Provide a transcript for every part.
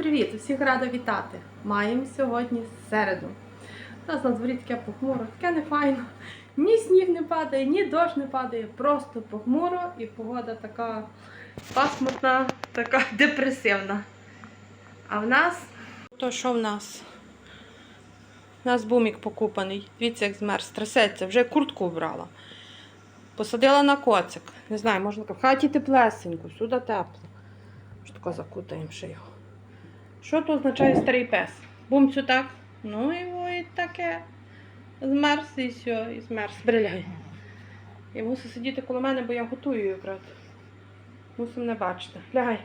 привіт! Всіх рада вітати! Маємо сьогодні середу. У нас на дворі таке похмуро, таке не файно. Ні сніг не падає, ні дощ не падає, просто похмуро і погода така пасмурна, така депресивна. А в нас. То що в нас? У нас бумік покупаний. Дивіться, як змерз, трясеться, вже куртку вбрала. Посадила на коцик. Не знаю, можна в хаті теплесенько, сюди тепло. Що тако закутаємо ще його. Що то означає старий пес? Бумцю так. Ну і ой, таке. Змерз і все, і змерз. Бриляй. І мусить сидіти коло мене, бо я готую якраз. Мусимо не бачити. Лягай.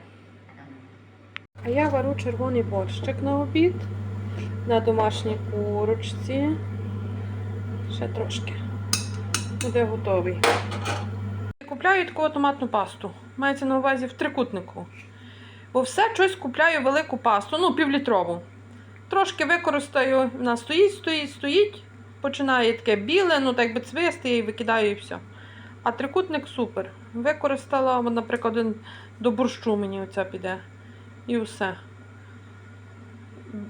А я вару червоний борщик на обід. На домашній курочці. Ще трошки. Буде готовий. Купляю таку томатну пасту. Мається на увазі в трикутнику. Бо все щось купляю велику пасту, ну, півлітрову. Трошки використаю, вона стоїть, стоїть, стоїть. Починає таке біле, ну так би цвисти, її викидаю і все. А трикутник супер. Використала, наприклад, до борщу мені оця піде. І все.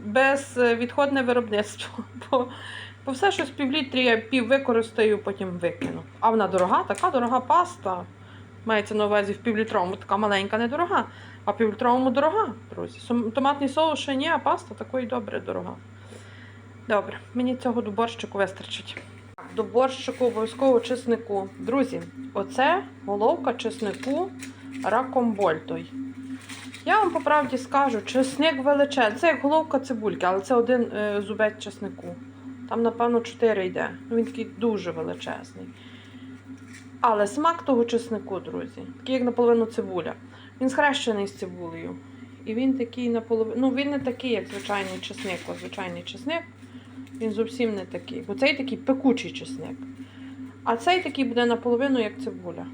Безвідходне виробництво. Бо, бо все, що з півлітрі я пів використаю, потім викину. А вона дорога, така дорога паста. Мається на увазі в півлітровому, така маленька, недорога. А півлітровому дорога, друзі. Томатний соус ще ні, а паста такої добре дорога. Добре, мені цього до борщику вистачить. До борщику обов'язково чеснику. Друзі, оце головка чеснику ракомболь той. Я вам по правді скажу, чесник величезний. Це як головка цибульки, але це один е, зубець чеснику. Там, напевно, 4 йде. Ну, Він такий дуже величезний. Але смак того чеснику, друзі, такий як наполовину цибуля. Він схрещений з цибулею. І він такий наполовину. Ну, він не такий, як звичайний чесник. Ось звичайний чесник. Він зовсім не такий. Бо цей такий пекучий чесник. А цей такий буде наполовину, як цибуля.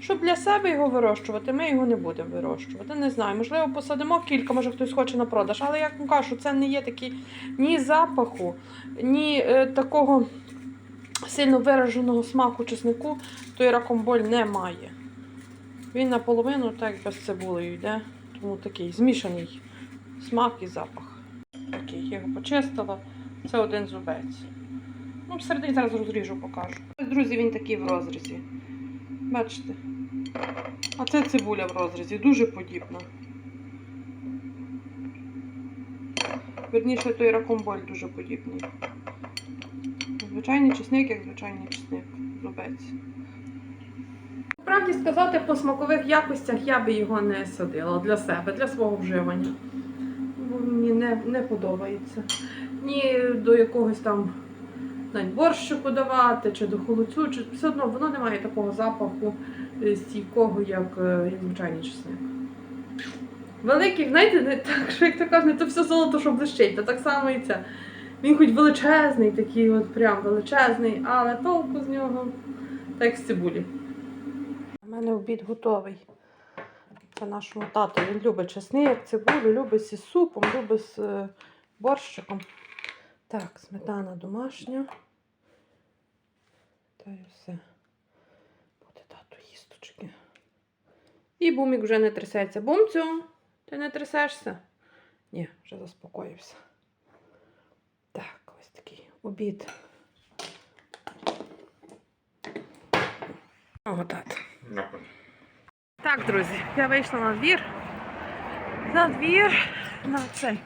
Щоб для себе його вирощувати, ми його не будемо вирощувати. Не знаю, можливо, посадимо кілька, може хтось хоче на продаж. Але як вам кажу, це не є такий ні запаху, ні е, такого сильно вираженого смаку чеснику, той ракомболь не має. Він наполовину так без цибулею йде, тому такий змішаний смак і запах. Такий, я його почистила. Це один зубець. Ну, всередині зараз розріжу, покажу. Ось, друзі, він такий в розрізі. Бачите? А це цибуля в розрізі, дуже подібна. Верніше, той ракомболь дуже подібний. Звичайний чесник, як звичайний чесник, зубець. Правді сказати, по смакових якостях я би його не садила для себе, для свого вживання. Мені не, не подобається. Ні до якогось там навіть борщику давати, чи до холодцю, чи все одно воно не має такого запаху е, стійкого, як, е, як звичайний чесник. Великий, знаєте, не так, що як то кажуть, то все золото, що блищить, то так само і це. Він хоч величезний, такий от прям величезний, але толку з нього так з цибулі. У мене обід готовий. Це нашому тату. Він любить чесник, цибулю, любить зі супом, любить з е, борщиком. Так, сметана домашня. Та й все. Буде тату їсточки. І бумік вже не трясеться. Бумцю, ти не трясешся? Ні, вже заспокоївся. Так, ось такий обід. О, тато. Так, друзі, я вийшла на двір. На двір, на цей.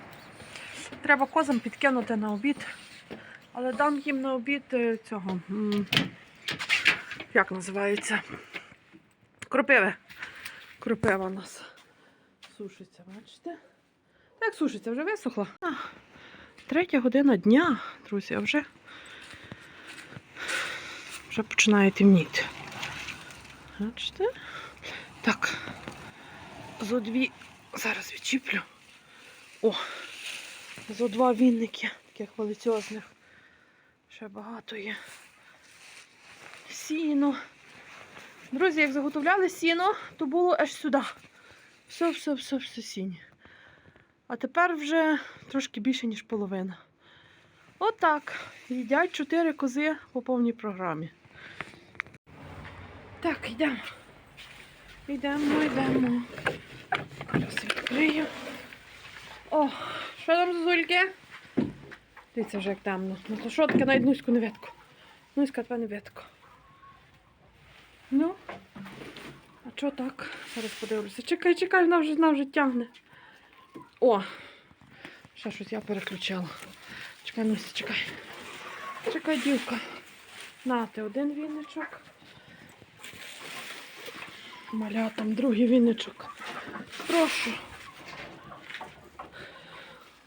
Треба козам підкинути на обід. Але дам їм на обід е, цього. Як називається? Кропиви. Кропива у нас сушиться, бачите? Так, сушиться, вже висохла. Третя година дня, друзі, а вже, вже починає темніти. Бачите? Так. Зо дві. Зараз відчіплю. О! Зо два вінники, таких величезних. Ще багато є. Сіно. Друзі, як заготовляли сіно, то було аж сюди. Все, все, все, все сінь. А тепер вже трошки більше, ніж половина. Отак. Їдять чотири кози по повній програмі. Так, йдемо. Йдемо, йдемо. Зараз відкрию. О, що там зозульки? Дивіться вже як темно. Ну то що таке навіть нуську не видко. Нуська тебе не видко. Ну, а що так? Зараз подивлюся. Чекай, чекай, вона вже, вона вже тягне. О! Ще щось я переключила. Чекай, Нуся, чекай. Чекай, дівка. Нате один вінничок. Маля там другий вінничок. Прошу.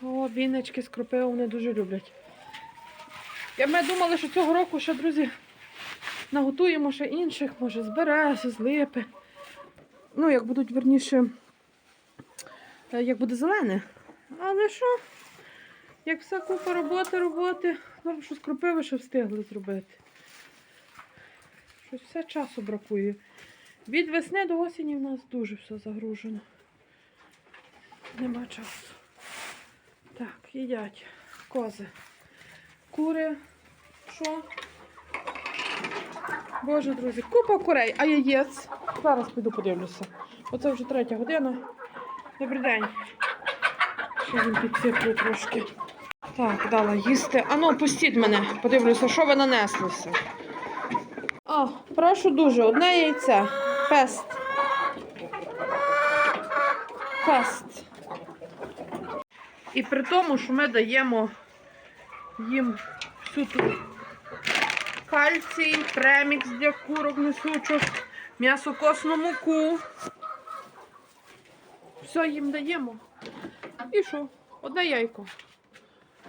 О, віннички з кропиву вони дуже люблять. Ми думали, що цього року ще, друзі, наготуємо ще інших, може, з берези, з липи. Ну, як будуть, верніше, е, як буде зелене. Але що? Як вся купа роботи, роботи, добре, що з кропиви ще встигли зробити. Щось все часу бракує. Від весни до осені в нас дуже все загружено. Нема часу. Так, їдять кози. Кури. Що? Боже, друзі, купа курей, а яєць. Зараз піду подивлюся. Оце вже третя година. Добрий день. Ще їм підсиплю трошки. Так, дала їсти. Ану, пустіть мене, подивлюся, що ви нанеслися. О, прошу дуже, одне яйце. Пест. Пест. І при тому, що ми даємо їм всю ту кальцій, премікс для курок несучих, м'ясокосну муку. Все їм даємо. І що? Одне яйко.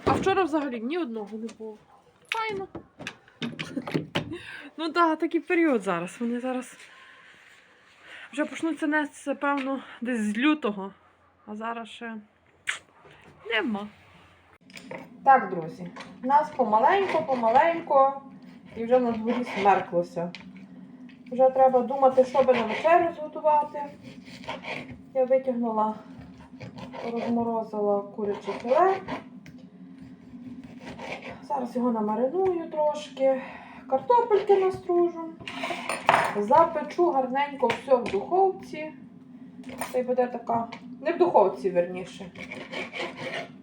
А вчора взагалі ні одного не було. Файно. Ну так, такий період зараз. Вони зараз вже почнуться нестися, певно, десь з лютого. А зараз ще нема. Так, друзі, у нас помаленько, помаленько, і вже на дворі смерклося. Вже треба думати, що би на вечерю зготувати. Я витягнула, розморозила куряче філе. Зараз його намариную трошки, картопельки настружу, запечу гарненько все в духовці. Це буде така, не в духовці, верніше.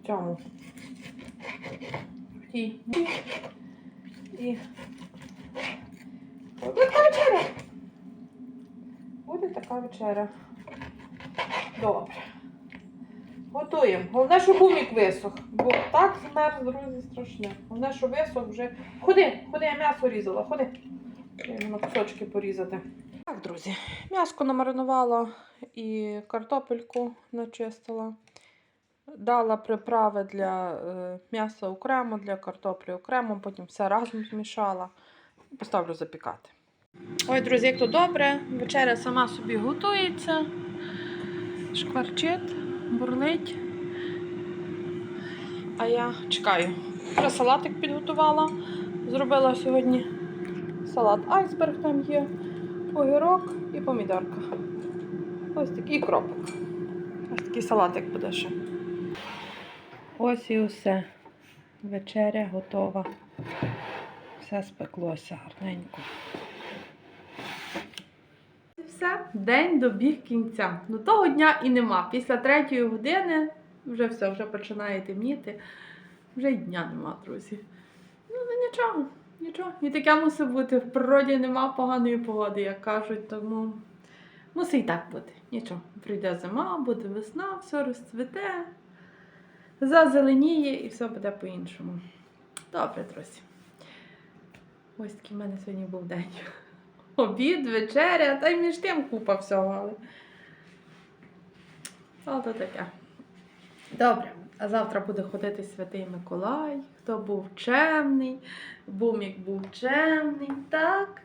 В цьому. Тій. І буде така вечеря. Буде така вечеря. Добре. Готуємо. Головне, щоб гумік висох. Бо так змерз, друзі, страшне. Головне, що висох вже. Ходи, ходи, я м'ясо різала, ходи. На кусочки порізати. Так, друзі, м'яско намаринувала і картопельку начистила. Дала приправи для е, м'яса окремо, для картоплі окремо, потім все разом змішала. Поставлю запікати. Ой, друзі, як то добре. Вечеря сама собі готується. Шкварчить, бурлить. А я чекаю. Вже салатик підготувала. Зробила сьогодні салат айсберг там є, огірок і помідорка. Ось такий кропик. Ось такий салатик буде ще. Ось і усе. Вечеря готова. Все спеклося гарненько. Все, день добіг кінця. Ну того дня і нема. Після третьої години вже все, вже починає темніти. Вже й дня нема, друзі. Ну, ну нічого, нічого. І таке мусить бути. В природі нема поганої погоди, як кажуть, тому мусить і так бути. Нічого. Прийде зима, буде весна, все розцвіте, зазеленіє і все буде по-іншому. Добре, друзі. Ось такий в мене сьогодні був день. Обід, вечеря, та й між тим купа всього. Але, але то таке. Добре. А завтра буде ходити Святий Миколай, хто був чемний, Бумік був чемний, так?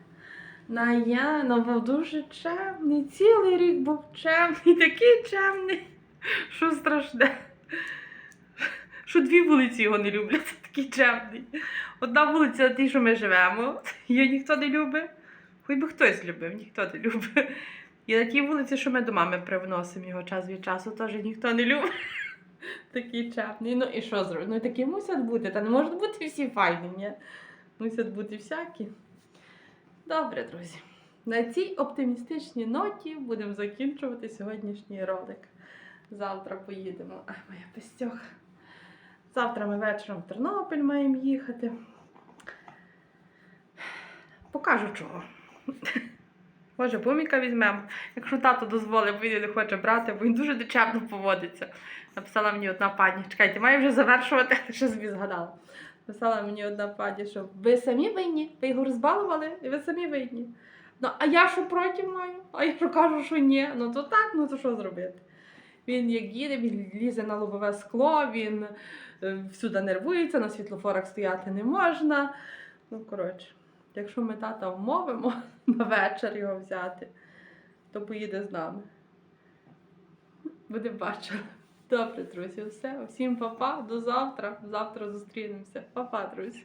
Наяна був дуже чемний, цілий рік був чемний, такий чемний, що страшне. Що дві вулиці його не люблять, такий чемний. Одна вулиця, ті, що ми живемо, її ніхто не любить. Хоч би хтось любив, ніхто не любить. І на тій вулиці, що ми до мами привносимо його час від часу, теж ніхто не любить. Такий чапний. Ну і що зробити? Ну такі мусять бути. Та не можуть бути всі файні, ні? Мусять бути всякі. Добре, друзі. На цій оптимістичній ноті будемо закінчувати сьогоднішній ролик. Завтра поїдемо. Ай, моя пестьоха. Завтра ми вечором в Тернопіль маємо їхати. Покажу чого. Може, буміка візьмемо. Якщо тато дозволить, бо він не хоче брати, бо він дуже дочепно поводиться. Написала мені одна пані. Чекайте, маю вже завершувати, ще собі згадала. Написала мені одна пані, що ви самі винні, ви його розбалували, і ви самі винні. Ну, а я що проти маю? А я що кажу, що ні. Ну то так, ну то що зробити? Він як їде, він лізе на лобове скло, він е, всюди нервується, на світлофорах стояти не можна. Ну, коротше, якщо ми тата вмовимо на вечір його взяти, то поїде з нами. Будемо бачили. Добре, друзі, все. Всім па-па, до завтра. Завтра зустрінемося. Па-па, друзі.